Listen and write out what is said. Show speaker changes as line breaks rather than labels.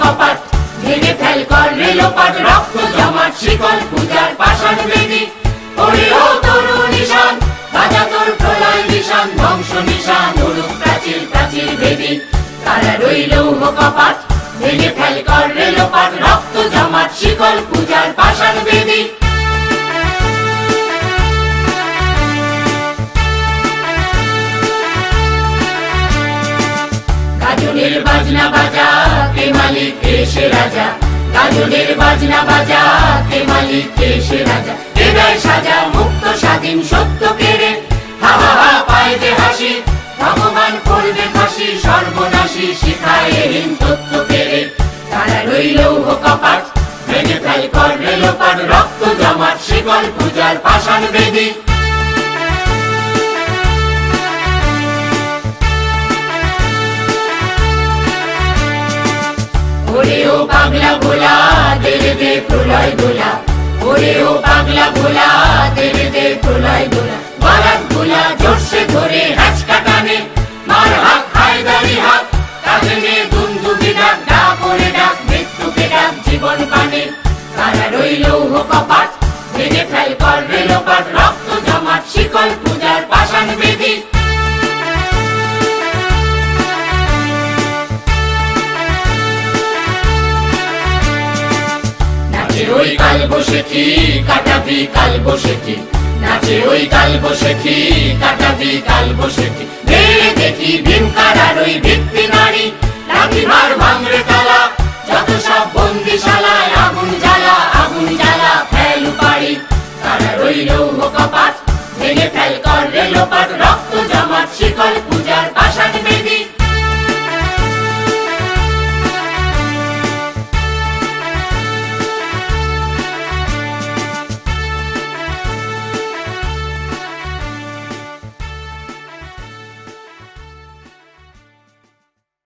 কপাট ভেঙে ফেল কর রেলোপাট রক্ত জমাট, শিকল পূজার পাষাণ বেদি ওরে ও নিশান, বাজা তোর প্রলয় নিশান, ধ্বংস নিশান উড়ুক প্রাচীর প্রাচীর বেদি। তারা রইল কপাট ভেঙে ফেল কর রেলোপাট রক্ত জমাট, শিকল পূজার পাষাণ বেদি। বাজনা বাজা, কে মালিক কে সে রাজা। গাজনের বাজনা বাজা কে মালিক কে সে রাজা। হৃদয় সাজা, মুক্ত, স্বাধীন, সত্য কেড়ে হা হা হা পায় হাসি, ভগবান করবে ফাঁসি, সর্বনাশী শিখায় হীন তত্ত্ব কেড়ে তারা রইল কপাট ভেঙে ফেল কর রেলোপাট রক্ত জমাট, শিকল পূজার পাষাণ বেদী। ওরে ও পাগলা ভোলা দেরে দে প্রলয় দোলা ওরে ও পাগলা ভোলা দেরে দে প্রলয় দোলা বারাত ভোলা, জোরসে ধরে হ্যাচকা টানে মার হাত হায়দারি হাত কাঁধে নিয়ে দুন্দুবি ডাক ডাক করে ডাক, মৃত্যুকে ডাক, জীবন পানে তারা রইল কপাট ভেঙে ফেল, কর রেলোপাট রক্ত জমাট, শিকল পূজার পাষাণ বেদী। ওই কাল বসে কি? কাটাবি কাল বসে কি? নাচে ওই কাল বসে কি? কাটাবি কাল বসে কি? দেখি ভীম কারার ওই ভিত্তি নারী। লাঠি মার ভাঙরে তালা, যত সব বন্দিশালায় আগুন জ্বালা আগুন জ্বালা ফেলু পারি তারা রইল কপাট